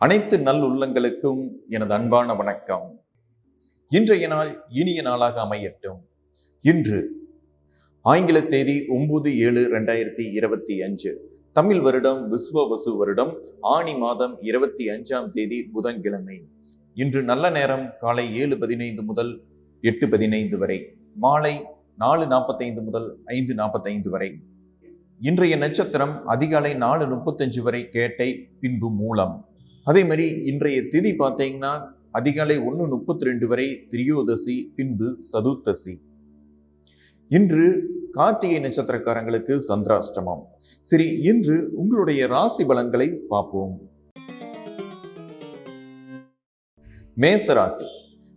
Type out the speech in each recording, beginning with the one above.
அனைத்து நல் உள்ளங்களுக்கும் எனது அன்பான வணக்கம். இன்றைய நாள் இனிய நாளாக அமையட்டும். இன்று ஆங்கில தேதி ஒன்பது ஏழு ரெண்டாயிரத்தி இருபத்தி அஞ்சு. தமிழ் வருடம் விஸ்வவசு வருடம் ஆணி மாதம் இருபத்தி அஞ்சாம் தேதி புதன்கிழமை. இன்று நல்ல நேரம் காலை ஏழு பதினைந்து முதல் எட்டு பதினைந்து வரை. மாலை நாலு நாற்பத்தைந்து முதல் ஐந்து நாற்பத்தைந்து வரை. இன்றைய நட்சத்திரம் அதிகாலை நாலு முப்பத்தஞ்சு வரை கேட்டை பின்பு மூலம். அதே மாதிரி இன்றைய திதி பார்த்தீங்கன்னா அதிகாலை ஒன்று முப்பத்தி ரெண்டு வரை திரியோதசி பின்பு சதுர்த்தசி. இன்று கார்த்திகை நட்சத்திரக்காரங்களுக்கு சந்திராஷ்டமம். சரி இன்று உங்களுடைய ராசி பலன்களை பார்ப்போம். மேச ராசி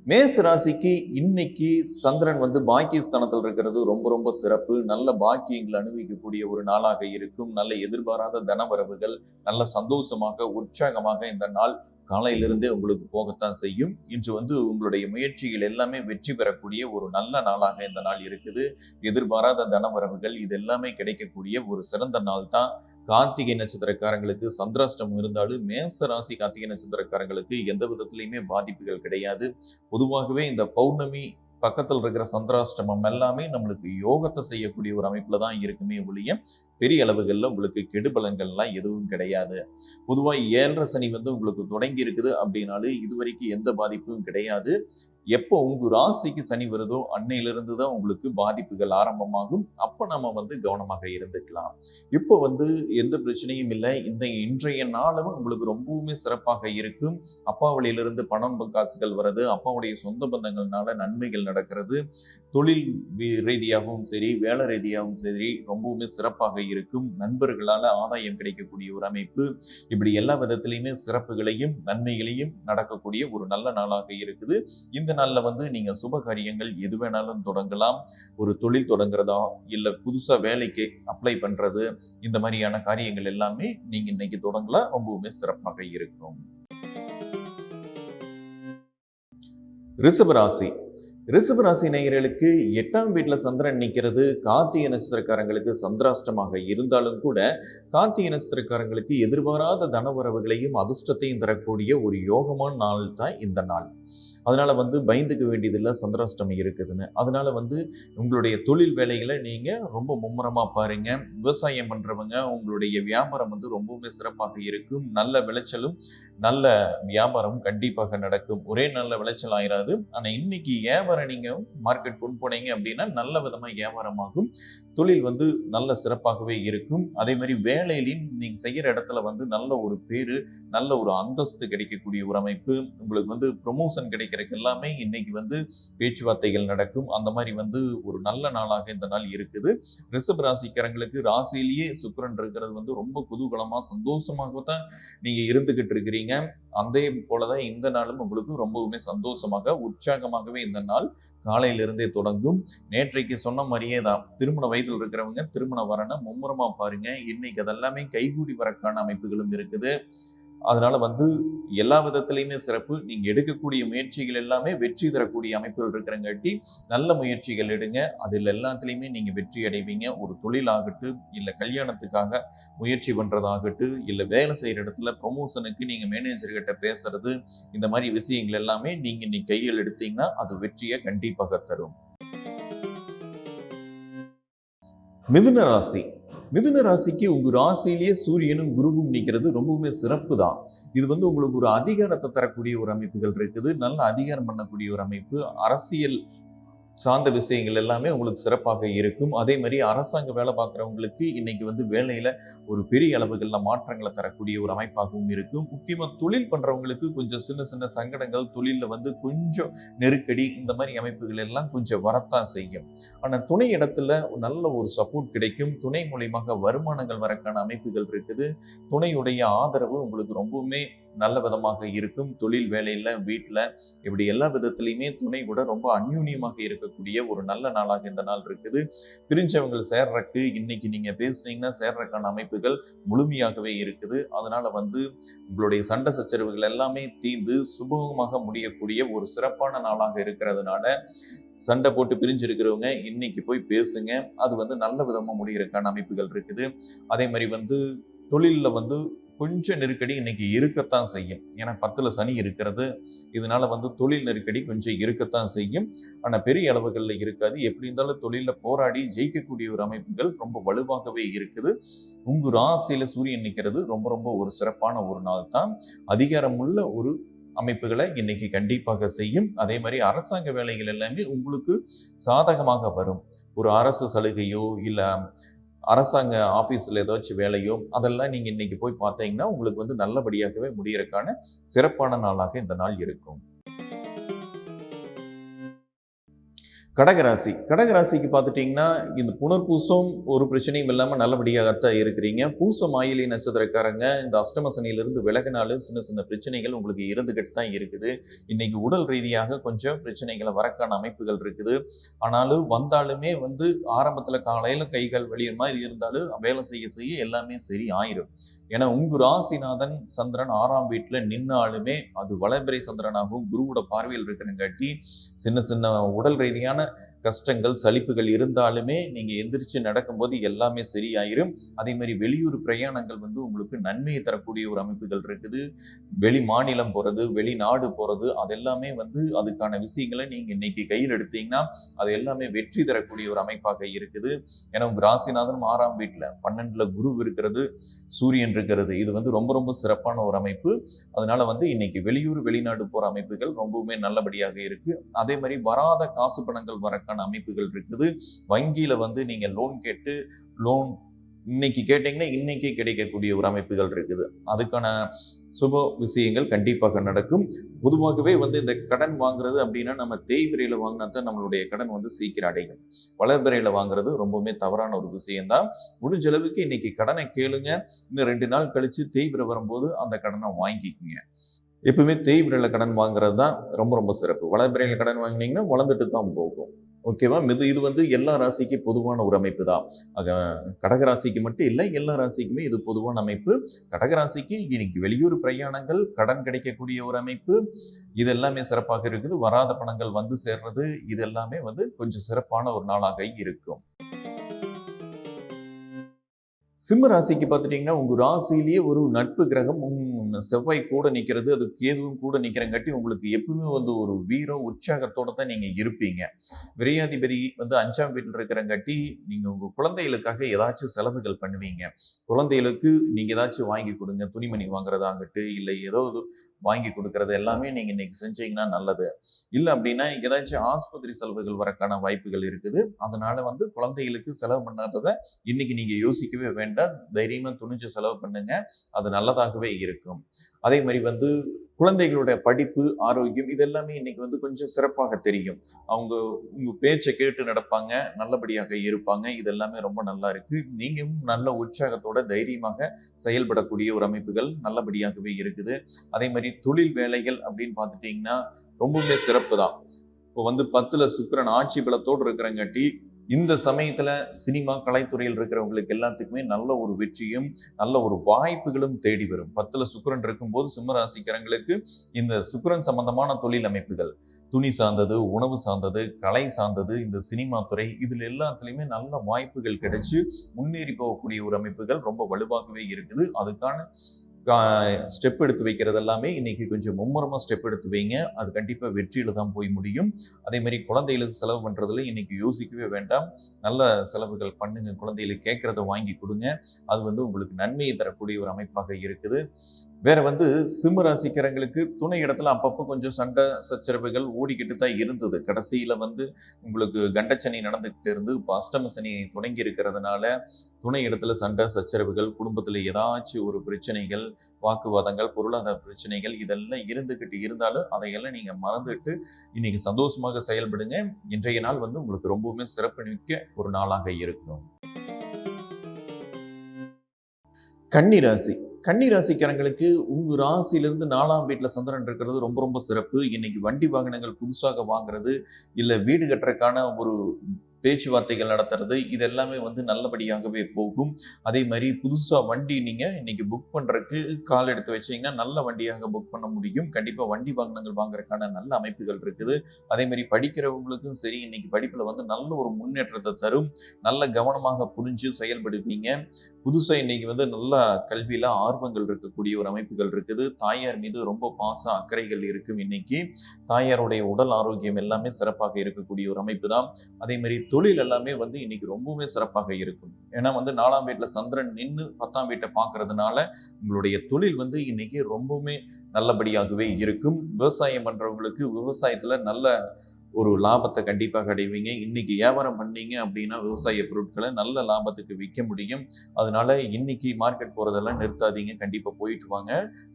மேச ராசிக்கு இன்னைக்கு சந்திரன் வந்து பாக்கியஸ்தானத்தில் இருக்கிறது. ரொம்ப ரொம்ப சிறப்பு. நல்ல பாக்கியங்கள் அனுபவிக்கக்கூடிய ஒரு நாளாக இருக்கும். நல்ல எதிர்பாராத தனவரவுகள் நல்ல சந்தோஷமாக உற்சாகமாக இந்த நாள் காலையிலிருந்தே உங்களுக்கு போகத்தான் செய்யும். இன்று வந்து உங்களுடைய முயற்சிகள் எல்லாமே வெற்றி பெறக்கூடிய ஒரு நல்ல நாளாக இந்த நாள் இருக்குது. எதிர்பாராத தனவரவுகள் இது எல்லாமே கிடைக்கக்கூடிய ஒரு சிறந்த நாள் தான் கார்த்திகை நட்சத்திரக்காரங்களுக்கு சந்திராஷ்டமம் இருந்தாலும் மேச ராசி கார்த்திகை நட்சத்திரக்காரங்களுக்கு எந்த விதத்திலையுமே பாதிப்புகள் கிடையாது. பொதுவாகவே இந்த பௌர்ணமி பக்கத்தில் இருக்கிற சந்திராஷ்டமம் எல்லாமே நம்மளுக்கு யோகத்தை செய்யக்கூடிய ஒரு அமைப்புல தான் இருக்குமே ஒழிய பெரிய அளவுகளில் உங்களுக்கு கெடுபலன்கள்லாம் எதுவும் கிடையாது. பொதுவாக ஏழரை சனி வந்து உங்களுக்கு தொடங்கி இருக்குது அப்படின்னாலும் இது வரைக்கும் எந்த பாதிப்பும் கிடையாது. எப்போ உங்க ராசிக்கு சனி வருதோ அன்னையிலிருந்து தான் உங்களுக்கு பாதிப்புகள் ஆரம்பமாகும். அப்போ நம்ம வந்து கவனமாக இருந்துக்கலாம். இப்போ வந்து எந்த பிரச்சனையும் இல்லை. இந்த இன்றைய நாளும் உங்களுக்கு ரொம்பவுமே சிறப்பாக இருக்கும். அப்பா வழியிலிருந்து பணம் காசுகள் வர்றது அப்பாவுடைய சொந்த பந்தங்கள்னால நன்மைகள் நடக்கிறது. தொழில் ரீதியாகவும் சரி வேலை ரீதியாகவும் சரி ரொம்பவுமே சிறப்பாக இருக்கும். நண்பர்களால் ஆதாயம் கிடைக்கக்கூடிய ஒரு அமைப்பு. இப்படி எல்லா விதத்திலையுமே சிறப்புகளையும் நன்மைகளையும் நடக்கக்கூடிய ஒரு நல்ல நாளாக இருக்குது. இந்த நாளில் வந்து நீங்கள் சுப காரியங்கள் எது வேணாலும் தொடங்கலாம். ஒரு தொழில் தொடங்குறதா இல்லை புதுசாக வேலைக்கு அப்ளை பண்ணுறது இந்த மாதிரியான காரியங்கள் எல்லாமே நீங்கள் இன்னைக்கு தொடங்கலாம். ரொம்பவுமே சிறப்பாக இருக்கும். ரிஷபராசி ரிஷபராசி நேயர்களுக்கு எட்டாம் வீட்டில் சந்திரன் நிற்கிறது கார்த்திகை நட்சத்திரக்காரங்களுக்கு சந்திராஷ்டமாக இருந்தாலும் கூட கார்த்திகை நட்சத்திரக்காரங்களுக்கு எதிர்பாராத தனவரவுகளையும் அதிர்ஷ்டத்தையும் தரக்கூடிய ஒரு யோகமான நாள் தான் இந்த நாள். அதனால் வந்து பயந்துக்க வேண்டியதில்லை சந்திராஷ்டமி இருக்குதுன்னு. அதனால் வந்து உங்களுடைய தொழில் வேலைகளை நீங்கள் ரொம்ப மும்முரமாக பாருங்கள் விவசாயம் பண்ணுறவங்க உங்களுடைய வியாபாரம் வந்து ரொம்பவுமே சிறப்பாக இருக்கும். நல்ல விளைச்சலும் நல்ல வியாபாரம் கண்டிப்பாக நடக்கும். ஒரே நல்ல விளைச்சல் ஆயிராது. ஆனால் இன்னைக்கு வியாபாரம் நீங்கள் மார்க்கெட் கொண்டு போனீங்க அப்படின்னா நல்ல விதமாக வியாபாரமாகும். தொழில் வந்து நல்ல சிறப்பாகவே இருக்கும். அதே மாதிரி வேலையிலையும் நீங்கள் செய்கிற இடத்துல வந்து நல்ல ஒரு பேர் நல்ல ஒரு அந்தஸ்து கிடைக்கக்கூடிய ஒரு அமைப்பு. உங்களுக்கு வந்து ப்ரொமோஷன் கிடைக்கிறதுக்கு எல்லாமே இன்னைக்கு வந்து பேச்சுவார்த்தைகள் நடக்கும். அந்த மாதிரி வந்து ஒரு நல்ல நாளாக இந்த நாள் இருக்குது. ரிஷப் ராசிக்காரங்களுக்கு ராசியிலேயே சுக்கரன் இருக்கிறது வந்து ரொம்ப குதூகலமாக சந்தோஷமாக தான் நீங்கள் இருந்துக்கிட்டு இருக்கிறீங்க. அதே போலதான் இந்த நாளும் உங்களுக்கு ரொம்பவுமே சந்தோஷமாக உற்சாகமாகவே இந்த நாள் காலையிலிருந்தே தொடங்கும். நேற்றைக்கு சொன்ன மாதிரியே தான். திருமண வயதில் இருக்கிறவங்க திருமண வரனை மும்முரமாக பாருங்க. இன்னைக்கு அதெல்லாமே கைகூடி வரக்கான அமைப்புகளும் இருக்குது. அதனால வந்து எல்லா விதத்துலேயுமே சிறப்பு. நீங்கள் எடுக்கக்கூடிய முயற்சிகள் எல்லாமே வெற்றி தரக்கூடிய அமைப்புகள் இருக்கிறங்காட்டி நல்ல முயற்சிகள் எடுங்க. அதில் எல்லாத்துலேயுமே நீங்கள் வெற்றி அடைவீங்க. ஒரு தொழிலாகட்டும் இல்லை கல்யாணத்துக்காக முயற்சி பண்ணுறதாகட்டு இல்லை வேலை செய்கிற இடத்துல ப்ரொமோஷனுக்கு நீங்கள் மேனேஜர்கிட்ட பேசுறது இந்த மாதிரி விஷயங்கள் எல்லாமே நீங்கள் இன்னைக்கு கையில் எடுத்தீங்கன்னா அது வெற்றியை கண்டிப்பாக தரும். மிதுன ராசி. மிதுன ராசிக்கு உங்க ராசியிலேயே சூரியனும் குருவும் நிற்கிறது ரொம்பவுமே சிறப்பு தான் இது வந்து உங்களுக்கு ஒரு அதிகாரத்தை தரக்கூடிய ஒரு அமைப்புகள் இருக்குது. நல்ல அதிகாரம் பண்ணக்கூடிய ஒரு அமைப்பு. அரசியல் சார்ந்த விஷயங்கள் எல்லாமே உங்களுக்கு சிறப்பாக இருக்கும். அதே மாதிரி அரசாங்க வேலை பார்க்குறவங்களுக்கு இன்னைக்கு வந்து வேலையில ஒரு பெரிய அளவுகளில் மாற்றங்களை தரக்கூடிய ஒரு அமைப்பாகவும் இருக்கும். முக்கியமாக தொழில் பண்ணுறவங்களுக்கு கொஞ்சம் சின்ன சின்ன சங்கடங்கள் தொழிலில் வந்து கொஞ்சம் நெருக்கடி இந்த மாதிரி அமைப்புகள் எல்லாம் கொஞ்சம் வரத்தான் செய்யும். ஆனால் துணை இடத்துல நல்ல ஒரு சப்போர்ட் கிடைக்கும். துணை மூலியமாக வருமானங்கள் வரக்கான அமைப்புகள் இருக்குது. துணையுடைய ஆதரவு உங்களுக்கு ரொம்பவுமே நல்ல விதமாக இருக்கும். தொழில் வேலையில் வீட்டில் இப்படி எல்லா விதத்துலையுமே துணை கூட ரொம்ப அந்யூன்யமாக இருக்கக்கூடிய ஒரு நல்ல நாளாக இந்த நாள் இருக்குது. பிரிஞ்சவங்க சேர்றக்கு இன்னைக்கு நீங்கள் பேசுனீங்கன்னா சேர்றக்கான அமைப்புகள் முழுமையாகவே இருக்குது. அதனால் வந்து உங்களுடைய சண்டை சச்சரவுகள் எல்லாமே தீர்ந்து சுபகமாக முடியக்கூடிய ஒரு சிறப்பான நாளாக இருக்கிறதுனால சண்டை போட்டு பிரிஞ்சிருக்கிறவங்க இன்னைக்கு போய் பேசுங்க. அது வந்து நல்ல விதமாக முடிகிறக்கான அமைப்புகள் இருக்குது. அதே மாதிரி வந்து தொழிலில் வந்து கொஞ்சம் நெருக்கடி இன்னைக்கு இருக்கத்தான் செய்யும். ஏன்னா பத்துல சனி இருக்கிறது. இதனால வந்து தொழில் நெருக்கடி கொஞ்சம் இருக்கத்தான் செய்யும். ஆனா பெரிய அளவுகளில் இருக்காது. எப்படி இருந்தாலும் தொழில போராடி ஜெயிக்கக்கூடிய ஒரு அமைப்புகள் ரொம்ப வலுவாகவே இருக்குது. உங்க ராசியில சூரியன் நிற்கிறது ரொம்ப ரொம்ப ஒரு சிறப்பான ஒரு நாள் தான். அதிகாரமுள்ள ஒரு அமைப்புகளை இன்னைக்கு கண்டிப்பாக செய்யும். அதே மாதிரி அரசாங்க வேலைகள் எல்லாமே உங்களுக்கு சாதகமாக வரும். ஒரு அரசு சலுகையோ இல்லை அரசாங்க ஆஃபீஸில் ஏதாச்சும் வேலையோ அதெல்லாம் நீங்கள் இன்றைக்கி போய் பார்த்தீங்கன்னா உங்களுக்கு வந்து நல்லபடியாகவே முடியறக்கான சிறப்பான நாளாக இந்த நாள் இருக்கும். கடகராசி. கடகராசிக்கு பார்த்துட்டிங்கன்னா இந்த புனர்பூசம் ஒரு பிரச்சனையும் இல்லாமல் நல்லபடியாகத்தான் இருக்கிறீங்க. பூசம் ஆயிலி நட்சத்திரக்காரங்க இந்த அஷ்டம சனியிலிருந்து விலகினாலும் சின்ன சின்ன பிரச்சனைகள் உங்களுக்கு இருந்துகிட்டு தான் இருக்குது. இன்னைக்கு உடல் ரீதியாக கொஞ்சம் பிரச்சனைகளை வரக்கான அமைப்புகள் இருக்குது. ஆனாலும் வந்தாலுமே வந்து ஆரம்பத்தில் காலையில் கைகள் வெளியே மாதிரி இருந்தாலும் வேலை செய்ய செய்ய எல்லாமே சரி ஆயிரும். ஏன்னா உங்கள் ராசிநாதன் சந்திரன் ஆறாம் வீட்டில் நின்னாலுமே அது வளபிறை சந்திரனாகவும் குருவோட பார்வையில் இருக்கிறங்காட்டி சின்ன சின்ன உடல் ரீதியான கஷ்டங்கள் சலிப்புகள் இருந்தாலுமே நீங்கள் எந்திரிச்சு நடக்கும்போது எல்லாமே சரியாயிரும். அதே மாதிரி வெளியூர் பிரயாணங்கள் வந்து உங்களுக்கு நன்மையை தரக்கூடிய ஒரு அமைப்புகள் இருக்குது. வெளி மாநிலம் போகிறது வெளிநாடு போகிறது அதெல்லாமே வந்து அதுக்கான விஷயங்களை நீங்கள் இன்னைக்கு கையில் எடுத்தீங்கன்னா அது எல்லாமே வெற்றி தரக்கூடிய ஒரு அமைப்பாக இருக்குது. ஏன்னா உங்கள் ராசிநாதன் ஆறாம் வீட்டில் பன்னெண்டில் குரு இருக்கிறது சூரியன் இருக்கிறது. இது வந்து ரொம்ப ரொம்ப சிறப்பான ஒரு அமைப்பு. அதனால வந்து இன்னைக்கு வெளியூர் வெளிநாடு போகிற அமைப்புகள் ரொம்பவுமே நல்லபடியாக இருக்குது அதே மாதிரி வராத காசு பணங்கள் வரக்கான அமைப்புகள் இருக்குது. வங்கியில் வந்து நீங்கள் லோன் கேட்டு லோன் இன்னைக்கு கேட்டீங்கன்னா இன்னைக்கு கிடைக்கக்கூடிய ஒரு அமைப்புகள் இருக்குது. அதுக்கான சுப விஷயங்கள் கண்டிப்பாக நடக்கும். பொதுவாகவே வந்து இந்த கடன் வாங்குறது அப்படின்னா நம்ம தேய்விரையில் வாங்கினா தான் நம்மளுடைய கடன் வந்து சீக்கிரம் அடையும். வளர்பிறையில் வாங்குறது ரொம்பவுமே தவறான ஒரு விஷயம்தான். முடிஞ்ச அளவுக்கு இன்னைக்கு கடனை கேளுங்க. இன்னும் ரெண்டு நாள் கழிச்சு தேய்விரை வரும்போது அந்த கடனை வாங்கிக்கோங்க. எப்பவுமே தேய்விரையில் கடன் வாங்குறது தான் ரொம்ப ரொம்ப சிறப்பு. வளர்பிரையில் கடன் வாங்கினீங்கன்னா வளர்ந்துட்டு தான் போகும். ஓகேவா இது இது வந்து எல்லா ராசிக்கு பொதுவான ஒரு அமைப்பு தான். கடகராசிக்கு மட்டும் இல்லை எல்லா ராசிக்குமே இது பொதுவான அமைப்பு. கடகராசிக்கு இன்னைக்கு வெளியூர் பிரயாணங்கள் கடன் கிடைக்கக்கூடிய ஒரு அமைப்பு. இது எல்லாமே சிறப்பாக இருக்குது. வராத பணங்கள் வந்து சேர்றது இது எல்லாமே வந்து கொஞ்சம் சிறப்பான ஒரு நாளாக இருக்கும். சிம்ம ராசிக்கு பார்த்துட்டிங்கன்னா உங்கள் ராசியிலேயே ஒரு நட்பு கிரகம் உன் செவ்வாய் கூட நிற்கிறது அது கேதுவும் கூட நிற்கிறங்காட்டி உங்களுக்கு எப்பவுமே வந்து ஒரு வீரம் உற்சாகத்தோடு தான் நீங்கள் இருப்பீங்க. விரையாதிபதி வந்து அஞ்சாம் வீட்டில் இருக்கிறங்காட்டி நீங்கள் உங்கள் குழந்தைகளுக்காக ஏதாச்சும் செலவுகள் பண்ணுவீங்க. குழந்தைகளுக்கு நீங்கள் ஏதாச்சும் வாங்கி கொடுங்க துணிமணி வாங்குறதாகட்டும் இல்லை ஏதோ வாங்கி கொடுக்கறது எல்லாமே நீங்கள் இன்னைக்கு செஞ்சீங்கன்னா நல்லது. இல்லை அப்படின்னா ஏதாச்சும் ஆஸ்பத்திரி செலவுகள் வரக்கான வாய்ப்புகள் இருக்குது. அதனால வந்து குழந்தைகளுக்கு செலவு பண்ணாததை இன்னைக்கு நீங்கள் யோசிக்கவே வேண்டாம். தைரியமா துணிஞ்சு செலவு பண்ணுங்க. அது நல்லதாகவே இருக்கும். அதே மாதிரி வந்து குழந்தைகளுடைய படிப்பு ஆரோக்கியம் இதெல்லாமே இன்னைக்கு வந்து கொஞ்சம் சிறப்பாக தெரியும். அவங்க உங்க பேச்சை கேட்டு நடப்பாங்க நல்லபடியாக இருப்பாங்க. இதெல்லாமே ரொம்ப நல்லா இருக்கு. நீங்களும் நல்ல உற்சாகத்தோட தைரியமாக செயல்படக்கூடிய ஒரு அமைப்புகள் நல்லபடியாகவே இருக்குது. அதே மாதிரி தொழில் வேலைகள் அப்படின்னு பார்த்துட்டீங்கன்னா ரொம்பவுமே சிறப்பு தான் இப்போ வந்து பத்துல சுக்கிரன் ஆட்சி பலத்தோடு இருக்கிறங்காட்டி இந்த சமயத்தில் சினிமா கலைத்துறையில் இருக்கிறவங்களுக்கு எல்லாத்துக்குமே நல்ல ஒரு வெற்றியும் நல்ல ஒரு வாய்ப்புகளும் தேடி வரும். பத்தில் சுக்கரன் இருக்கும்போது சிம்மராசிக்காரங்களுக்கு இந்த சுக்கரன் சம்பந்தமான தொழில் அமைப்புகள் துணி சார்ந்தது உணவு சார்ந்தது கலை சார்ந்தது இந்த சினிமா துறை இதில் எல்லாத்துலேயுமே நல்ல வாய்ப்புகள் கிடைச்சி முன்னேறி போகக்கூடிய ஒரு அமைப்புகள் ரொம்ப வலுவாகவே இருக்குது. அதுக்கான ஸ்டெப் எடுத்து வைக்கிறது எல்லாமே இன்னைக்கு கொஞ்சம் மும்முரமாக ஸ்டெப் எடுத்து வைங்க. அது கண்டிப்பாக வெற்றியில் தான் போய் முடியும். அதே மாதிரி குழந்தைகளுக்கு செலவு பண்ணுறதுல இன்னைக்கு யோசிக்கவே வேண்டாம். நல்ல செலவுகள் பண்ணுங்க. குழந்தைகளுக்கு கேட்குறத வாங்கி கொடுங்க. அது வந்து உங்களுக்கு நன்மையை தரக்கூடிய ஒரு அமைப்பாக இருக்குது. வேற வந்து சிம்ம ராசிக்காரங்களுக்கு துணை இடத்துல அப்பப்போ கொஞ்சம் சண்டை சச்சரவுகள் ஓடிக்கிட்டு தான் இருந்தது. கடைசியில் வந்து உங்களுக்கு கண்டச்சனி நடந்துக்கிட்டு இருந்து இப்போ அஷ்டம சனி தொடங்கி இருக்கிறதுனால துணை இடத்துல சண்டை சச்சரவுகள் குடும்பத்தில் ஏதாச்சும் ஒரு பிரச்சனைகள் வாக்குவாதங்கள் பொருளாதார பிரச்சனைகள் இதெல்லாம் இருந்துகிட்டு இருந்தாலும் அதையெல்லாம் நீங்க மறந்துட்டு இன்னைக்கு சந்தோஷமாக செயல்படுங்க. இன்றைய நாள் வந்து உங்களுக்கு ரொம்பவுமே சிறப்பு மிக்க ஒரு நாளாக இருக்கும் கன்னிராசி. கன்னிராசிக்காரங்களுக்கு உங்க ராசியிலிருந்து நாலாம் வீட்டுல சந்திரன் இருக்கிறது ரொம்ப ரொம்ப சிறப்பு. இன்னைக்கு வண்டி வாகனங்கள் புதுசாக வாங்குறது இல்ல வீடு கட்டுறதுக்கான ஒரு பேச்சுவார்த்தைகள் நடத்துறது இது எல்லாமே வந்து நல்லபடியாகவே போகும். அதே மாதிரி புதுசாக வண்டி நீங்கள் இன்னைக்கு புக் பண்ணுறதுக்கு கால் எடுத்து வச்சீங்கன்னா நல்ல வண்டியாக புக் பண்ண முடியும். கண்டிப்பாக வண்டி வாகனங்கள் வாங்குறதுக்கான நல்ல அமைப்புகள் இருக்குது. அதே மாதிரி படிக்கிறவங்களுக்கும் சரி இன்னைக்கு படிப்பில் வந்து நல்ல ஒரு முன்னேற்றத்தை தரும். நல்ல கவனமாக புரிஞ்சு செயல்படுவீங்க. புதுசாக இன்னைக்கு வந்து நல்ல கல்வியில் ஆர்வங்கள் இருக்கக்கூடிய ஒரு அமைப்புகள் இருக்குது. தாயார் மீது ரொம்ப பாச அக்கறைகள் இருக்கும் இன்னைக்கு. தாயாருடைய உடல் ஆரோக்கியம் எல்லாமே சிறப்பாக இருக்கக்கூடிய ஒரு அமைப்பு தான் அதே மாதிரி தொழில் எல்லாமே வந்து இன்னைக்கு ரொம்பவே சிறப்பாக இருக்கும். ஏன்னா வந்து நாலாம் வீட்டில் சந்திரன் நின்று பத்தாம் வீட்டை பார்க்கறதுனால உங்களுடைய தொழில் வந்து இன்னைக்கு ரொம்பவுமே நல்லபடியாகவே இருக்கும். விவசாயம் பண்றவங்களுக்கு விவசாயத்துல நல்ல ஒரு லாபத்தை கண்டிப்பாக அடைவீங்க இன்னைக்கு வியாபாரம் பண்ணீங்க அப்படின்னா விவசாய பொருட்களை நல்ல லாபத்துக்கு விற்க முடியும். அதனால இன்னைக்கு மார்க்கெட் போறதெல்லாம் நிறுத்தாதீங்க. கண்டிப்பாக போயிட்டு வாங்க.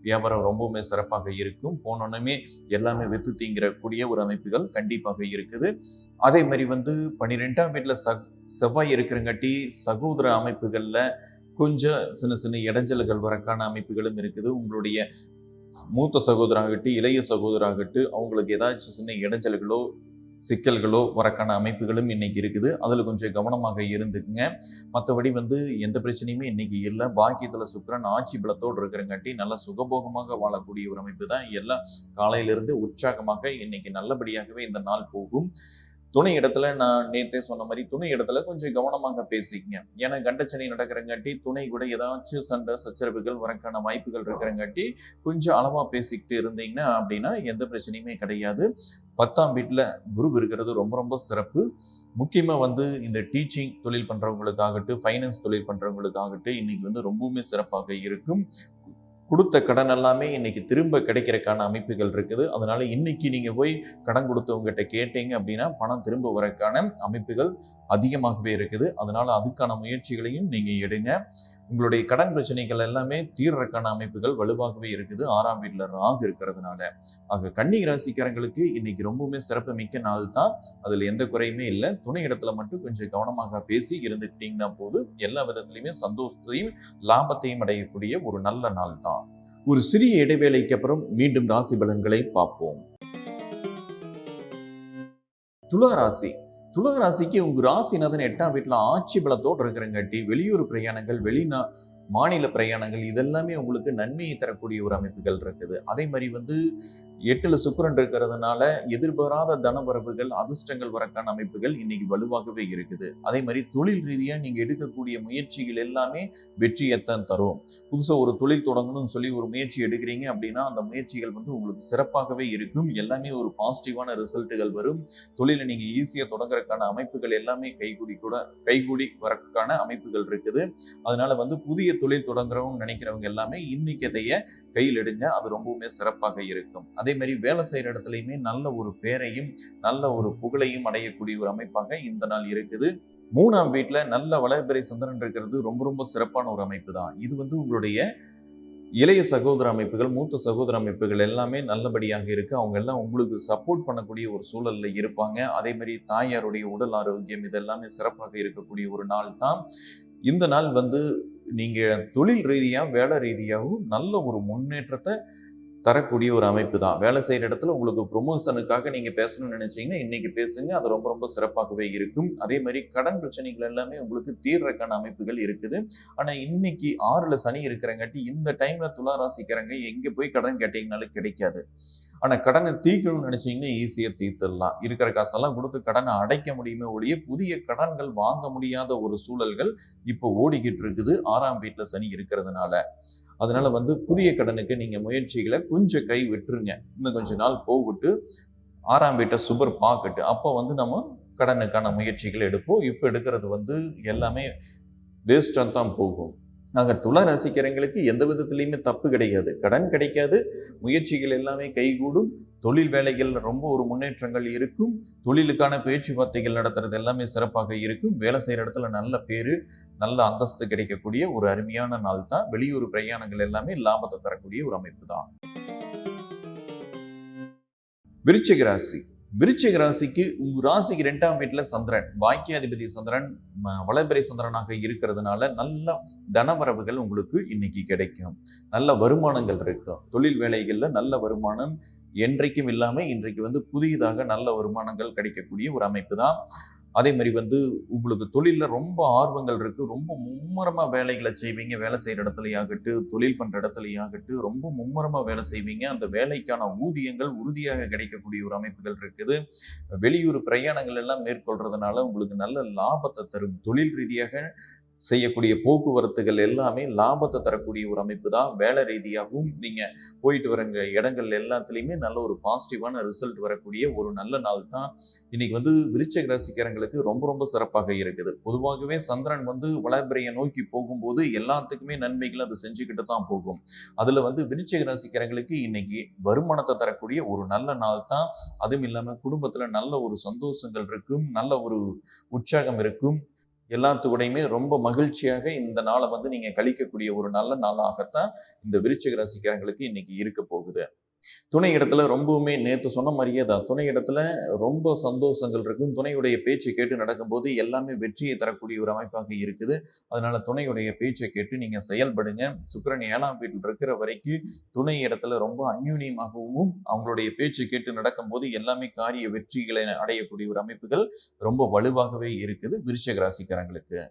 வியாபாரம் ரொம்பவுமே சிறப்பாக இருக்கும். போனோன்னுமே எல்லாமே வித்து தீங்கிறக்கூடிய ஒரு அமைப்புகள் கண்டிப்பாக இருக்குது. அதே மாதிரி வந்து பன்னிரெண்டாம் வீட்டில் ச செவ்வாய் இருக்கிறங்காட்டி சகோதர அமைப்புகளில் கொஞ்சம் சின்ன சின்ன இடைஞ்சல்கள் வரக்கான அமைப்புகளும் இருக்குது. உங்களுடைய மூத்த சகோதராகட்டு இளைய சகோதராகட்டு அவங்களுக்கு ஏதாச்சும் சின்ன இடைஞ்சல்களோ சிக்கல்களோ வரக்கான அமைப்புகளும் இன்னைக்கு இருக்குது. அதில் கொஞ்சம் கவனமாக இருந்துக்குங்க. மற்றபடி வந்து எந்த பிரச்சனையுமே இன்னைக்கு இல்லை. பாக்கியத்தில் சுக்கிரன் ஆட்சி பலத்தோடு இருக்கிறங்காட்டி நல்ல சுகபோகமாக வாழக்கூடிய ஒரு அமைப்பு தான். எல்லாம் காலையிலிருந்து உற்சாகமாக இன்னைக்கு நல்லபடியாகவே இந்த நாள் போகும். துணை இடத்துல நான் நேத்தே சொன்ன மாதிரி துணை இடத்துல கொஞ்சம் கவனமாக பேசிக்கங்க. ஏன்னா கண்டச்சனை நடக்கிறங்காட்டி துணை கூட ஏதாச்சும் சண்டை சச்சரவுகள் வரக்கான வாய்ப்புகள் இருக்கிறங்காட்டி கொஞ்சம் அளவாக பேசிக்கிட்டு இருந்தீங்கன்னா அப்படின்னா எந்த பிரச்சனையுமே கிடையாது. பத்தாம் வீட்டில் குரு இருக்கிறது ரொம்ப ரொம்ப சிறப்பு. முக்கியமாக வந்து இந்த டீச்சிங் தொழில் பண்ணுறவங்களுக்காகட்டும் ஃபைனான்ஸ் தொழில் பண்ணுறவங்களுக்காகட்டும் இன்றைக்கி வந்து ரொம்பவுமே சிறப்பாக இருக்கும். கொடுத்த கடன் எல்லாமே இன்னைக்கு திரும்ப கிடைக்கிறதுக்கான அமைப்புகள் இருக்குது. அதனால இன்னைக்கு நீங்க போய் கடன் கொடுத்தவங்ககிட்ட கேட்டீங்க அப்படின்னா பணம் திரும்ப வரக்கான அமைப்புகள் அதிகமாகவே இருக்குது. அதனால அதுக்கான முயற்சிகளையும் நீங்க எடுங்க. உங்களுடைய கடன் பிரச்சனைகள் எல்லாமே தீர்றக்கான அமைப்புகள் வலுவாகவே இருக்குது. ஆறாம் வீட்டில் ராகு இருக்கிறதுனால. ஆக கன்னி ராசிக்காரங்களுக்கு இன்னைக்கு ரொம்பவுமே சிறப்பு மிக்க நாள் தான். அதில் எந்த குறையுமே இல்லை. துணை இடத்துல மட்டும் கொஞ்சம் கவனமாக பேசி இருந்துக்கிட்டீங்கன்னா போது எல்லா விதத்திலையுமே சந்தோஷத்தையும் லாபத்தையும் அடையக்கூடிய ஒரு நல்ல நாள் தான். ஒரு சிறிய இடைவேளைக்கு அப்புறம் மீண்டும் ராசி பலன்களை பார்ப்போம். துலா ராசி. துலக ராசிக்கு உங்க ராசிநாதன் எட்டாம் வீட்டுல ஆட்சி பலத்தோடு இருக்கிறங்காட்டி வெளியூர் பிரயாணங்கள் வெளிநா மாநில பிரயாணங்கள் இதெல்லாமே உங்களுக்கு நன்மையை தரக்கூடிய ஒரு அமைப்புகள் இருக்குது. அதே மாதிரி வந்து எட்டுல சுக்கரன் இருக்கிறதுனால எதிர்பாராத தனவரவுகள் அதிர்ஷ்டங்கள் வரக்கான அமைப்புகள் இன்னைக்கு வலுவாகவே இருக்குது. அதே மாதிரி தொழில் ரீதியா நீங்க எடுக்கக்கூடிய முயற்சிகள் எல்லாமே வெற்றியைத்தான் தரும். புதுசா ஒரு தொழில் தொடங்கணும்னு சொல்லி ஒரு முயற்சி எடுக்கிறீங்க அப்படின்னா அந்த முயற்சிகள் வந்து உங்களுக்கு சிறப்பாகவே இருக்கும். எல்லாமே ஒரு பாசிட்டிவான ரிசல்ட்டுகள் வரும். தொழிலை நீங்க ஈஸியா தொடங்குறதுக்கான அமைப்புகள் எல்லாமே கைகூடி கூட கைகூடி வரக்கான அமைப்புகள் இருக்குது. அதனால வந்து புதிய தொழில் தொடங்குறவங்க நினைக்கிறவங்க எல்லாமே இன்னைக்கு அதைய கையில் எடுங்க அது ரொம்பவுமே சிறப்பாக இருக்கும். அதே மாதிரி வேலை செய்கிற இடத்துலையுமே நல்ல ஒரு பேரையும் நல்ல ஒரு புகழையும் அடையக்கூடிய ஒரு அமைப்பாக இந்த நாள் இருக்குது. மூணாம் வீட்டில் நல்ல வளர்பிறை சந்திரன் இருக்கிறது ரொம்ப ரொம்ப சிறப்பான ஒரு அமைப்பு தான். இது வந்து உங்களுடைய இளைய சகோதர அமைப்புகள் மூத்த சகோதர அமைப்புகள் எல்லாமே நல்லபடியாக இருக்கு. அவங்க எல்லாம் உங்களுக்கு சப்போர்ட் பண்ணக்கூடிய ஒரு சூழல்ல இருப்பாங்க. அதே மாதிரி தாயாருடைய உடல் ஆரோக்கியம் இதெல்லாமே சிறப்பாக இருக்கக்கூடிய ஒரு நாள் தான். இந்த நாள் வந்து நீங்கள் தொழில் ரீதியாக வேலை ரீதியாகவும் நல்ல ஒரு முன்னேற்றத்தை தரக்கூடிய ஒரு அமைப்பு தான். வேலை செய்கிற இடத்துல உங்களுக்கு ப்ரொமோஷனுக்காக நீங்கள் பேசணும்னு நினச்சிங்கன்னா இன்றைக்கி பேசுங்க. அது ரொம்ப ரொம்ப சிறப்பாகவே இருக்கும். அதே மாதிரி கடன் பிரச்சனைகள் எல்லாமே உங்களுக்கு தீர்றக்கான அமைப்புகள் இருக்குது. ஆனால் இன்னைக்கு ஆறில் சனி இருக்கிறங்காட்டி இந்த டைமில் துலா ராசிக்காரங்க எங்கே போய் கடன் கேட்டீங்கனாலும் கிடைக்காது. ஆனால் கடனை தீர்க்கணும்னு நினச்சிங்கன்னா ஈஸியாக தீர்த்துடலாம். இருக்கிற காசெல்லாம் கொடுத்து கடனை அடைக்க முடியுமே ஒழிய புதிய கடன்கள் வாங்க முடியாத ஒரு சூழல்கள் இப்போ ஓடிக்கிட்டு இருக்குது. ஆறாம் வீட்டில் சனி இருக்கிறதுனால. அதனால வந்து புதிய கடனுக்கு நீங்கள் முயற்சிகளை கொஞ்சம் கை விட்டுருங்க. இன்னும் கொஞ்ச நாள் போகட்டு ஆறாம் வீட்டை சுபர் பார்க்கட்டு. அப்போ வந்து நம்ம கடனுக்கான முயற்சிகள் எடுப்போம். இப்போ எடுக்கிறது வந்து எல்லாமே வேஸ்டாக தான் போகும். நாங்கள் துள ரசிக்கிறவங்களுக்கு எந்த விதத்துலேயுமே தப்பு கிடையாது. கடன் கிடைக்காது. முயற்சிகள் எல்லாமே கைகூடும். தொழில் வேலைகள் ரொம்ப ஒரு முன்னேற்றங்கள் இருக்கும். தொழிலுக்கான பேச்சுவார்த்தைகள் நடத்துறது எல்லாமே சிறப்பாக இருக்கும். வேலை செய்கிற இடத்துல நல்ல பேர் நல்ல அந்தஸ்து கிடைக்கக்கூடிய ஒரு அருமையான நாள் தான். வெளியூர் பிரயாணங்கள் எல்லாமே லாபத்தை தரக்கூடிய ஒரு அமைப்பு தான். விருச்சிக ராசி. விருச்சிக ராசிக்கு உங்க ராசிக்கு ரெண்டாம் வீட்டில் சந்திரன். பாக்கியாதிபதி சந்திரன் ம- வளர்பிறை சந்திரனாக இருக்கிறதுனால நல்ல தனவரவுகள் உங்களுக்கு இன்னைக்கு கிடைக்கும். நல்ல வருமானங்கள் இருக்கும் தொழில் வேலைகளில் நல்ல வருமானம் என்றைக்கும் இல்லாமல் இன்றைக்கு வந்து புதியதாக நல்ல வருமானங்கள் கிடைக்கக்கூடிய ஒரு அமைப்பு தான். அதே மாதிரி வந்து உங்களுக்கு தொழிலில் ரொம்ப ஆர்வங்கள் இருக்குது ரொம்ப மும்முரமாக வேலைகளை செய்வீங்க. வேலை செய்கிற இடத்துலையாகட்டு தொழில் பண்ணுற இடத்துலையாகட்டு ரொம்ப மும்முரமாக வேலை செய்வீங்க. அந்த வேலைக்கான ஊதியங்கள் உறுதியாக கிடைக்கக்கூடிய ஒரு அமைப்புகள் இருக்குது. வெளியூர் பிரயாணங்கள் எல்லாம் மேற்கொள்றதுனால உங்களுக்கு நல்ல லாபத்தை தரும். தொழில் ரீதியாக செய்யக்கூடிய போக்குவரத்துகள் எல்லாமே லாபத்தை தரக்கூடிய ஒரு அமைப்பு தான். வேலை ரீதியாகவும் நீங்கள் போயிட்டு வரங்க இடங்கள் எல்லாத்துலேயுமே நல்ல ஒரு பாசிட்டிவான ரிசல்ட் வரக்கூடிய ஒரு நல்ல நாள் தான். இன்னைக்கு வந்து விருச்சக ராசிக்காரங்களுக்கு ரொம்ப ரொம்ப சிறப்பாக இருக்குது. பொதுவாகவே சந்திரன் வந்து வளர்பிறையை நோக்கி போகும்போது எல்லாத்துக்குமே நன்மைகள் அது செஞ்சுக்கிட்டு தான் போகும். அதில் வந்து விருச்சக ராசிக்காரங்களுக்கு இன்னைக்கு வருமானத்தை தரக்கூடிய ஒரு நல்ல நாள் தான். அதுவும் இல்லாமல் குடும்பத்தில் நல்ல ஒரு சந்தோஷங்கள் இருக்கும். நல்ல ஒரு உற்சாகம் இருக்கும். எல்லாத்துக்கூடையுமே ரொம்ப மகிழ்ச்சியாக இந்த நாளை வந்து நீங்க கழிக்கக்கூடிய ஒரு நல்ல நாளாகத்தான் இந்த விருச்சிக ராசிக்காரங்களுக்கு இன்னைக்கு இருக்க போகுது. துணை இடத்துல ரொம்பவுமே நேற்று சொன்ன மாதிரியே தான். துணை இடத்துல ரொம்ப சந்தோஷங்கள் இருக்கும். துணையுடைய பேச்சை கேட்டு நடக்கும்போது எல்லாமே வெற்றியை தரக்கூடிய ஒரு அமைப்பாக இருக்குது. அதனால துணையுடைய பேச்சை கேட்டு நீங்க செயல்படுங்க. சுக்கிரன் ஏழாம் வீட்டில் இருக்கிற வரைக்கும் துணை இடத்துல ரொம்ப அந்யூனியமாகவும் அவங்களுடைய பேச்சு கேட்டு நடக்கும்போது எல்லாமே காரிய வெற்றிகளை அடையக்கூடிய ஒரு அமைப்புகள் ரொம்ப வலுவாகவே இருக்குது. விருச்சக ராசிக்காரங்களுக்கு.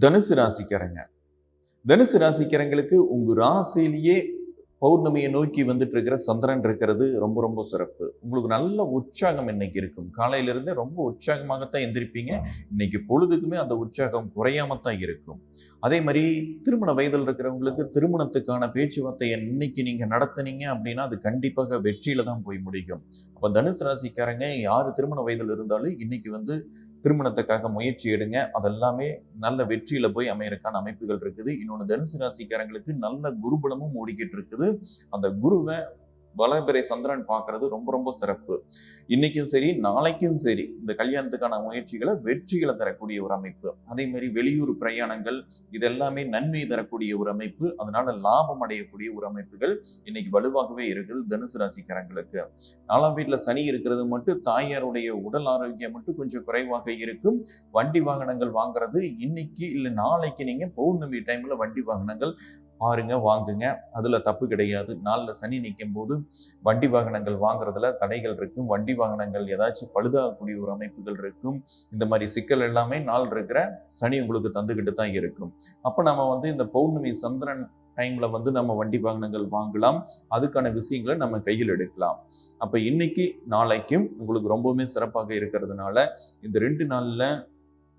தனுசு ராசிக்காரங்க. தனுசு ராசிக்காரங்களுக்கு உங்கள் ராசியிலேயே பௌர்ணமியை நோக்கி வந்துட்டு இருக்கிற சந்திரன் இருக்கிறது ரொம்ப ரொம்ப சிறப்பு. உங்களுக்கு நல்ல உற்சாகம் இன்னைக்கு இருக்கும். காலையிலிருந்தே ரொம்ப உற்சாகமாகத்தான் எந்திரிப்பீங்க. இன்னைக்கு பொழுதுக்குமே அந்த உற்சாகம் குறையாம தான் இருக்கும். அதே மாதிரி திருமண வயதில் இருக்கிறவங்களுக்கு திருமணத்துக்கான பேச்சுவார்த்தையை இன்னைக்கு நீங்கள் நடத்துனீங்க அப்படின்னா அது கண்டிப்பாக வெற்றியில தான் போய் முடியும். அப்போ தனுசு ராசிக்காரங்க யார் திருமண வயதில் இருந்தாலும் இன்னைக்கு வந்து திருமணத்துக்காக முயற்சி எடுங்க. அதெல்லாமே நல்ல வெற்றியில போய் அமையறக்கான அமைப்புகள் இருக்குது. இன்னொன்று தனுசு ராசிக்காரங்களுக்கு நல்ல குருபலமும் ஓடிக்கிட்டு இருக்குது. அந்த குருவை வளபிறை சந்திரன் பார்க்கறது ரொம்ப ரொம்ப சிறப்பு. இன்னைக்கும் சரி நாளைக்கும் சரி இந்த கல்யாணத்துக்கான முயற்சிகளை வெற்றிகளை தரக்கூடிய ஒரு அமைப்பு. அதே மாதிரி வெளியூர் பிரயாணங்கள் இது எல்லாமே நன்மை தரக்கூடிய ஒரு அமைப்பு. அதனால லாபம் அடையக்கூடிய ஒரு அமைப்புகள் இன்னைக்கு வலுவாகவே இருக்குது தனுசு ராசிக்காரங்களுக்கு. நாலாம் வீட்டுல சனி இருக்கிறது மட்டும் தாயாருடைய உடல் ஆரோக்கியம் மட்டும் கொஞ்சம் குறைவாக இருக்கும். வண்டி வாகனங்கள் வாங்குறது இன்னைக்கு இல்லை நாளைக்கு நீங்க பௌர்ணமி டைம்ல வண்டி வாகனங்கள் பாருங்க வாங்குங்க. அதுல தப்பு கிடையாது. நாளில் சனி நிற்கும் போது வண்டி வாகனங்கள் வாங்குறதுல தடைகள் இருக்கும். வண்டி வாகனங்கள் ஏதாச்சும் பழுதாகக்கூடிய ஒரு அமைப்புகள் இருக்கும். இந்த மாதிரி சிக்கல் எல்லாமே நாள் இருக்கிற சனி உங்களுக்கு தந்துக்கிட்டு தான் இருக்கும். அப்போ நம்ம வந்து இந்த பௌர்ணமி சந்திரன் டைம்ல வந்து நம்ம வண்டி வாகனங்கள் வாங்கலாம். அதுக்கான விஷயங்களை நம்ம கையில் எடுக்கலாம். அப்ப இன்னைக்கு நாளைக்கும் உங்களுக்கு ரொம்பவுமே சிறப்பாக இருக்கிறதுனால இந்த ரெண்டு நாள்ல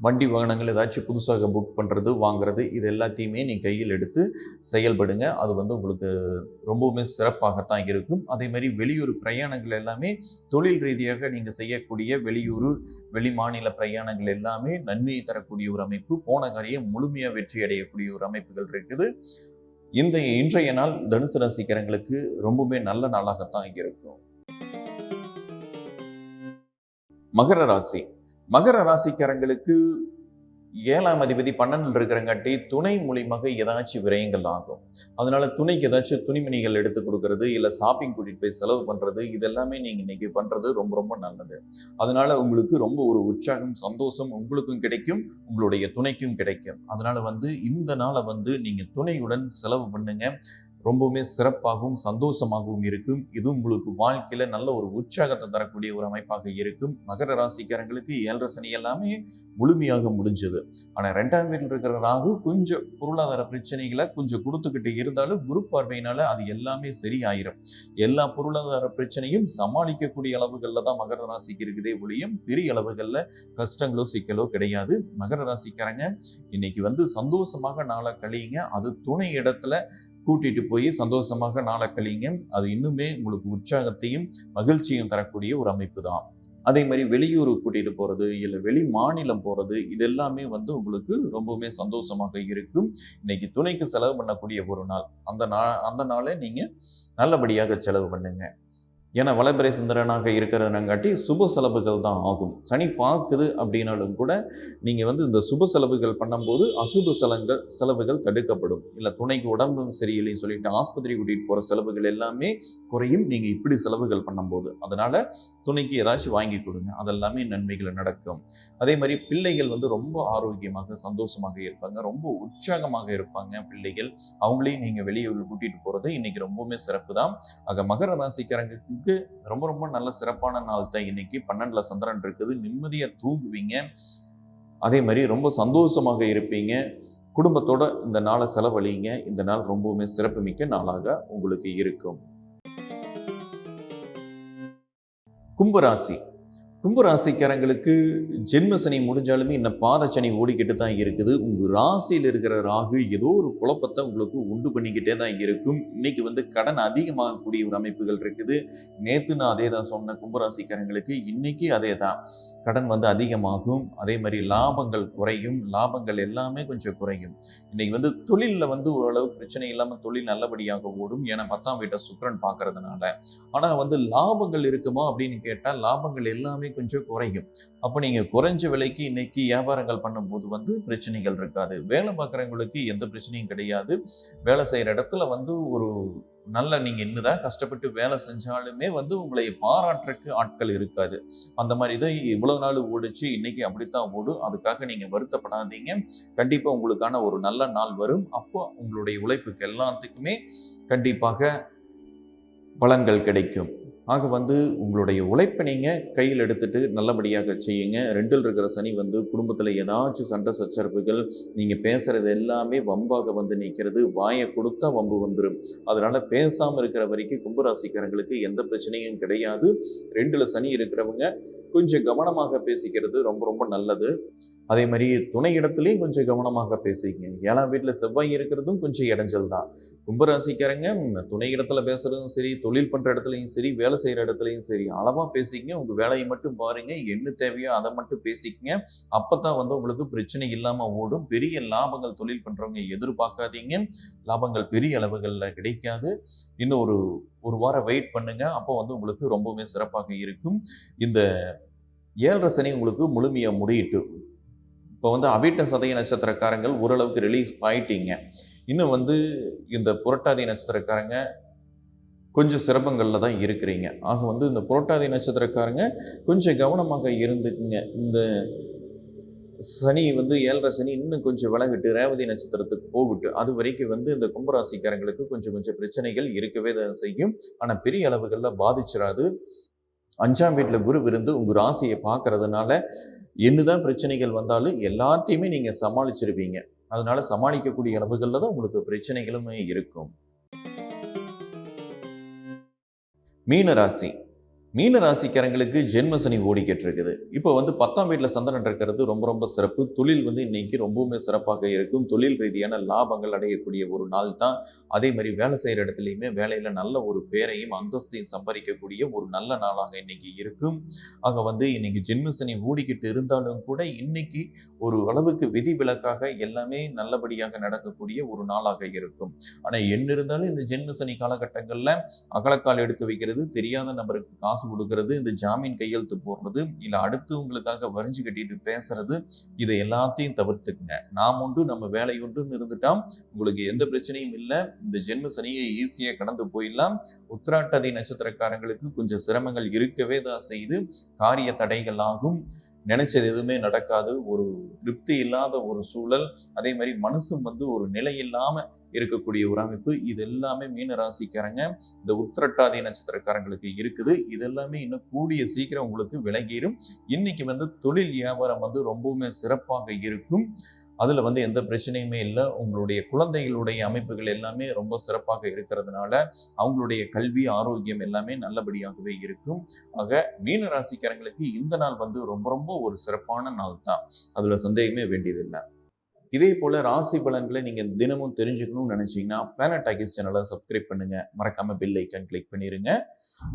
வண்டி வாகனங்கள் ஏதாச்சும் புதுசாக புக் பண்ணுறது வாங்குறது இது எல்லாத்தையுமே நீ கையில் எடுத்து செயல்படுங்க. அது வந்து உங்களுக்கு ரொம்பவுமே சிறப்பாகத்தான் இருக்கும். அதே மாதிரி வெளியூர் பிரயாணங்கள் எல்லாமே தொழில் ரீதியாக நீங்கள் செய்யக்கூடிய வெளியூர் வெளி மாநில பிரயாணங்கள் எல்லாமே நன்மையை தரக்கூடிய ஒரு அமைப்பு போன காரியம் முழுமையாக வெற்றி அடையக்கூடிய ஒரு அமைப்புகள் இருக்குது. இந்த இன்றைய நாள் தனுசு ராசிக்காரங்களுக்கு ரொம்பவுமே நல்ல நாளாகத்தான் இருக்கும். மகர ராசி. மகர ராசிக்காரங்களுக்கு ஏழாம் அதிபதி பன்னெண்டு இருக்கிறங்காட்டி துணை மூலியமாக ஏதாச்சும் விரயங்கள் ஆகும். அதனால துணைக்கு ஏதாச்சும் துணிமணிகள் எடுத்து கொடுக்கறது இல்லை ஷாப்பிங் கூட்டிகிட்டு போய் செலவு பண்ணுறது இதெல்லாமே நீங்கள் இன்னைக்கு பண்ணுறது ரொம்ப ரொம்ப நல்லது. அதனால உங்களுக்கு ரொம்ப ஒரு உற்சாகம் சந்தோஷம் உங்களுக்கும் கிடைக்கும் உங்களுடைய துணைக்கும் கிடைக்கும். அதனால வந்து இந்த நாளை வந்து நீங்கள் துணையுடன் செலவு பண்ணுங்க. ரொம்பவுமே சிறப்பாகவும் சந்தோஷமாகவும் இருக்கும். இது உங்களுக்கு வாழ்க்கையில் நல்ல ஒரு உற்சாகத்தை தரக்கூடிய ஒரு அமைப்பாக இருக்கும். மகர ராசிக்காரங்களுக்கு ஏழரை சனி எல்லாமே முழுமையாக முடிஞ்சது. ஆனால் ரெண்டாம் வீட்டில் இருக்கிற ராகு கொஞ்சம் பொருளாதார பிரச்சனைகளை கொஞ்சம் கொடுத்துக்கிட்டு இருந்தாலும் குரு பார்வையினால அது எல்லாமே சரியாயிரும். எல்லா பொருளாதார பிரச்சனையும் சமாளிக்கக்கூடிய அளவுகளில் தான் மகர ராசிக்கு இருக்குதே ஒழியும் பெரிய அளவுகளில் கஷ்டங்களோ சிக்கலோ கிடையாது. மகர ராசிக்காரங்க இன்னைக்கு வந்து சந்தோஷமாக நாளை கழியுங்க. அது துணை இடத்துல கூட்டிட்டு போய் சந்தோஷமாக நாளை கழிங்க. அது இன்னுமே உங்களுக்கு உற்சாகத்தையும் மகிழ்ச்சியும் தரக்கூடிய ஒரு அமைப்பு தான் அதே மாதிரி வெளியூர் கூட்டிட்டு போறது இல்லை வெளி மாநிலம் போறது இது எல்லாமே வந்து உங்களுக்கு ரொம்பவுமே சந்தோஷமாக இருக்கும். இன்னைக்கு துணைக்கு செலவு பண்ணக்கூடிய ஒரு நாள். அந்த நா அந்த நாளை நீங்க நல்லபடியாக செலவு பண்ணுங்க. ஏன்னா வளபிறை சுந்தரனாக இருக்கிறதுனங்காட்டி சுப செலவுகள் தான் ஆகும். சனி பார்க்குது அப்படின்னாலும் கூட நீங்கள் வந்து இந்த சுப செலவுகள் பண்ணும்போது அசுப செலங்கள் செலவுகள் தடுக்கப்படும். இல்லை துணைக்கு உடம்பும் சரியில்லைன்னு சொல்லிட்டு ஆஸ்பத்திரி கூட்டிகிட்டு போகிற செலவுகள் எல்லாமே குறையும். நீங்கள் இப்படி செலவுகள் பண்ணும்போது அதனால் துணைக்கு ஏதாச்சும் வாங்கி கொடுங்க. அதெல்லாமே நன்மைகள் நடக்கும். அதே மாதிரி பிள்ளைகள் வந்து ரொம்ப ஆரோக்கியமாக சந்தோஷமாக இருப்பாங்க. ரொம்ப உற்சாகமாக இருப்பாங்க பிள்ளைகள். அவங்களையும் நீங்கள் வெளியே கூட்டிகிட்டு போகிறது இன்றைக்கி ரொம்பவுமே சிறப்பு தான் ஆக மகர ராசிக்காரங்க உங்களுக்கு ரொம்ப ரொம்ப நல்ல சிறப்பான நாள் தான் இன்னைக்கு. பன்னெண்டுல சந்திரன் இருக்குது. நிம்மதியா தூங்குவீங்க. அதே மாதிரி ரொம்ப சந்தோஷமாக இருப்பீங்க. குடும்பத்தோட இந்த நாளை செலவழிங்க. இந்த நாள் ரொம்பவுமே சிறப்புமிக்க நாளாக உங்களுக்கு இருக்கும். கும்பராசி. கும்பராசிக்காரங்களுக்கு ஜென்ம சனி முடிஞ்சாலுமே இந்த பாதச்சனி ஓடிக்கிட்டு தான் இருக்குது. உங்கள் ராசியில் இருக்கிற ராகு ஏதோ ஒரு குழப்பத்தை உங்களுக்கு உண்டு பண்ணிக்கிட்டே தான் இருக்கும். இன்னைக்கு வந்து கடன் அதிகமாகக்கூடிய ஒரு அமைப்புகள் இருக்குது. நேற்று நான் அதே தான் சொன்னேன் கும்பராசிக்காரங்களுக்கு இன்னைக்கு அதே தான். கடன் வந்து அதிகமாகும். அதே மாதிரி லாபங்கள் குறையும். லாபங்கள் எல்லாமே கொஞ்சம் குறையும். இன்னைக்கு வந்து தொழிலில் வந்து ஓரளவு பிரச்சனை இல்லாமல் தொழில் நல்லபடியாக ஓடும். ஏன்னா பத்தாம் வீட்டை சுக்கரன் பார்க்கறதுனால. ஆனால் வந்து லாபங்கள் இருக்குமா அப்படின்னு கேட்டால் லாபங்கள் எல்லாமே கொஞ்சம் குறையும். அப்போ நீங்கள் குறைஞ்ச விலைக்கு இன்னைக்கு வியாபாரங்கள் பண்ணும்போது வந்து பிரச்சனைகள் இருக்காது. வேலை பார்க்குறவங்களுக்கு எந்த பிரச்சனையும் கிடையாது. வேலை செய்கிற இடத்துல வந்து ஒரு நல்ல நீங்கள் என்னதான் கஷ்டப்பட்டு வேலை செஞ்சாலுமே வந்து உங்களை பாராட்டுறக்கு ஆட்கள் இருக்காது. அந்த மாதிரி தான் இவ்வளோ நாள் ஓடிச்சு இன்னைக்கு அப்படித்தான் ஓடும் அதுக்காக நீங்கள் வருத்தப்படாதீங்க. கண்டிப்பாக உங்களுக்கான ஒரு நல்ல நாள் வரும். அப்போ உங்களுடைய உழைப்புக்கு எல்லாத்துக்குமே கண்டிப்பாக பலன்கள் கிடைக்கும். ஆக வந்து உங்களுடைய உழைப்பை நீங்கள் கையில் எடுத்துகிட்டு நல்லபடியாக செய்யுங்க. ரெண்டில் இருக்கிற சனி வந்து குடும்பத்தில் ஏதாச்சும் சண்டை சச்சரவுகள் நீங்கள் பேசுகிறது எல்லாமே வம்பாக வந்து நிற்கிறது. வாயை கொடுத்தா வம்பு வந்துடும் அதனால் பேசாமல் இருக்கிற வரைக்கும் கும்பராசிக்காரங்களுக்கு எந்த பிரச்சனையும் கிடையாது. ரெண்டில் சனி இருக்கிறவங்க கொஞ்சம் கவனமாக பேசிக்கிறது ரொம்ப ரொம்ப நல்லது. அதே மாதிரி துணை இடத்துலையும் கொஞ்சம் கவனமாக பேசிக்கங்க ஏழாம் வீட்டில் செவ்வாய் இருக்கிறதும் கொஞ்சம் இடைஞ்சல் தான். கும்பராசிக்காரங்க துணை இடத்துல பேசுறதும் சரி தொழில் பண்ணுற இடத்துலையும் சரி வேலை செய்கிற இடத்துலையும் சரி அளவாக பேசிக்கங்க. உங்கள் வேலையை மட்டும் பாருங்க. என்ன தேவையோ அதை மட்டும் பேசிக்கங்க. அப்போ தான் வந்து உங்களுக்கு பிரச்சனை இல்லாமல் ஓடும். பெரிய லாபங்கள் தொழில் பண்ணுறவங்க எதிர்பார்க்காதீங்க. லாபங்கள் பெரிய அளவுகளில் கிடைக்காது. இன்னும் ஒரு ஒரு வாரம் வெயிட் பண்ணுங்க. அப்போ வந்து உங்களுக்கு ரொம்பவுமே சிறப்பாக இருக்கும். இந்த ஏழரை சனி உங்களுக்கு முழுமையாக முடியிட்டு இப்போ வந்து அவிட்ட சதய நட்சத்திரக்காரங்கள் ஓரளவுக்கு ரிலீஸ் ஆயிட்டீங்க. இன்னும் வந்து இந்த புரட்டாதி நட்சத்திரக்காரங்க கொஞ்சம் சிரமங்களில் தான் இருக்கிறீங்க. ஆக வந்து இந்த புரட்டாதி நட்சத்திரக்காரங்க கொஞ்சம் கவனமாக இருந்துக்குங்க. இந்த சனி வந்து ஏழரை சனி இன்னும் கொஞ்சம் விலகிட்டு ரேவதி நட்சத்திரத்துக்கு போகட்டு அது வரைக்கும் வந்து இந்த கும்பராசிக்காரங்களுக்கு கொஞ்சம் கொஞ்சம் பிரச்சனைகள் இருக்கவே தான் செய்யும். ஆனால் பெரிய அளவுகளில் பாதிச்சிடாது அஞ்சாம் வீட்டில் குரு விருந்து உங்கள் ராசியை பார்க்கறதுனால என்னதான் பிரச்சனைகள் வந்தாலும் எல்லாத்தையுமே நீங்கள் சமாளிச்சிருவீங்க. அதனால சமாளிக்கக்கூடிய அளவுகளில் தான் உங்களுக்கு பிரச்சனைகளுமே இருக்கும். மீனராசி. மீன ராசிக்காரங்களுக்கு ஜென்ம சனி ஓடிக்கிட்டு இருக்குது இப்போ வந்து பத்தாம் வீட்டில் சந்திரன் இருக்கிறது ரொம்ப ரொம்ப சிறப்பு. தொழில் வந்து இன்னைக்கு ரொம்பவுமே சிறப்பாக இருக்கும். தொழில் ரீதியான லாபங்கள் அடையக்கூடிய ஒரு நாள் தான். அதே மாதிரி வேலை செய்கிற இடத்துலையுமே வேலையில் நல்ல ஒரு பேரையும் அந்தஸ்தையும் சம்பாதிக்கக்கூடிய ஒரு நல்ல நாளாக இன்னைக்கு இருக்கும். ஆக வந்து இன்னைக்கு ஜென்ம சனி ஓடிக்கிட்டு இருந்தாலும் கூட இன்னைக்கு ஒரு அளவுக்கு விதி விலக்காக எல்லாமே நல்லபடியாக நடக்கக்கூடிய ஒரு நாளாக இருக்கும். ஆனால் என்ன இருந்தாலும் இந்த ஜென்ம சனி காலகட்டங்களில் அகலக்கால் எடுத்து வைக்கிறது தெரியாத நபருக்கு காசு கொடுக்கறது இந்த ஜாமீன் கையெழுத்து போடுறது இல்லை அடுத்து உங்களுக்காக வரிஞ்சு கட்டிட்டு பேசுறது இதை எல்லாத்தையும் தவிர்த்துக்குங்க. நாம் உண்டு நம்ம வேலை உண்டுன்னு இருந்துட்டா உங்களுக்கு எந்த பிரச்சனையும் இல்லை இந்த ஜென்ம சனியை ஈஸியாக கடந்து போயிடலாம். உத்திராட்டதி நட்சத்திரக்காரங்களுக்கு கொஞ்சம் சிரமங்கள் இருக்கவே தான் செய்து காரிய தடைகள் ஆகும். நினைச்சது எதுவுமே நடக்காது. ஒரு திருப்தி இல்லாத ஒரு சூழல். அதே மாதிரி மனசும் வந்து ஒரு நிலை இல்லாமல் இருக்கக்கூடிய ஒரு அமைப்பு. இது எல்லாமே மீன ராசிக்காரங்க இந்த உத்திரட்டாதி நட்சத்திரக்காரங்களுக்கு இருக்குது. இது எல்லாமே இன்னும் கூடிய சீக்கிரம் உங்களுக்கு விலகிரும் இன்னைக்கு வந்து தொழில் வியாபாரம் வந்து ரொம்பவுமே சிறப்பாக இருக்கும். அதில் வந்து எந்த பிரச்சனையுமே இல்லை. உங்களுடைய குழந்தைகளுடைய அமைப்புகள் எல்லாமே ரொம்ப சிறப்பாக இருக்கிறதுனால அவங்களுடைய கல்வி ஆரோக்கியம் எல்லாமே நல்லபடியாகவே இருக்கும். ஆக மீன ராசிக்காரங்களுக்கு இந்த நாள் வந்து ரொம்ப ரொம்ப ஒரு சிறப்பான நாள் தான் அதில் சந்தேகமே வேண்டியதில்லை. இதே போல ராசி பலன்களை நீங்க தினமும் தெரிஞ்சுக்கணும்னு நினைச்சீங்கன்னா பிளானட் டாக்கிஸ் சேனலை சப்ஸ்கிரைப் பண்ணுங்க. மறக்காம பெல் ஐக்கன் கிளிக் பண்ணிருங்க.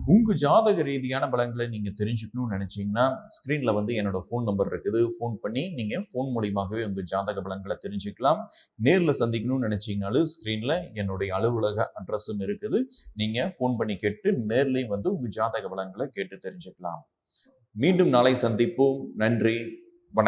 உங்க ஜாதக ரீதியான பலன்களை நீங்க தெரிஞ்சுக்கணும்னு நினைச்சீங்கன்னா ஸ்கிரீன்ல வந்து என்னோட ஃபோன் நம்பர் இருக்குது. ஃபோன் பண்ணி நீங்க ஃபோன் மூலியமாகவே உங்க ஜாதக பலன்களை தெரிஞ்சுக்கலாம். நேர்ல சந்திக்கணும்னு நினைச்சீங்கனாலும் ஸ்கிரீன்ல என்னுடைய அலுவலக அட்ரஸும் இருக்குது. நீங்க ஃபோன் பண்ணி கேட்டு நேர்லயும் வந்து உங்க ஜாதக பலன்களை கேட்டு தெரிஞ்சுக்கலாம். மீண்டும் நாளை சந்திப்போம். நன்றி.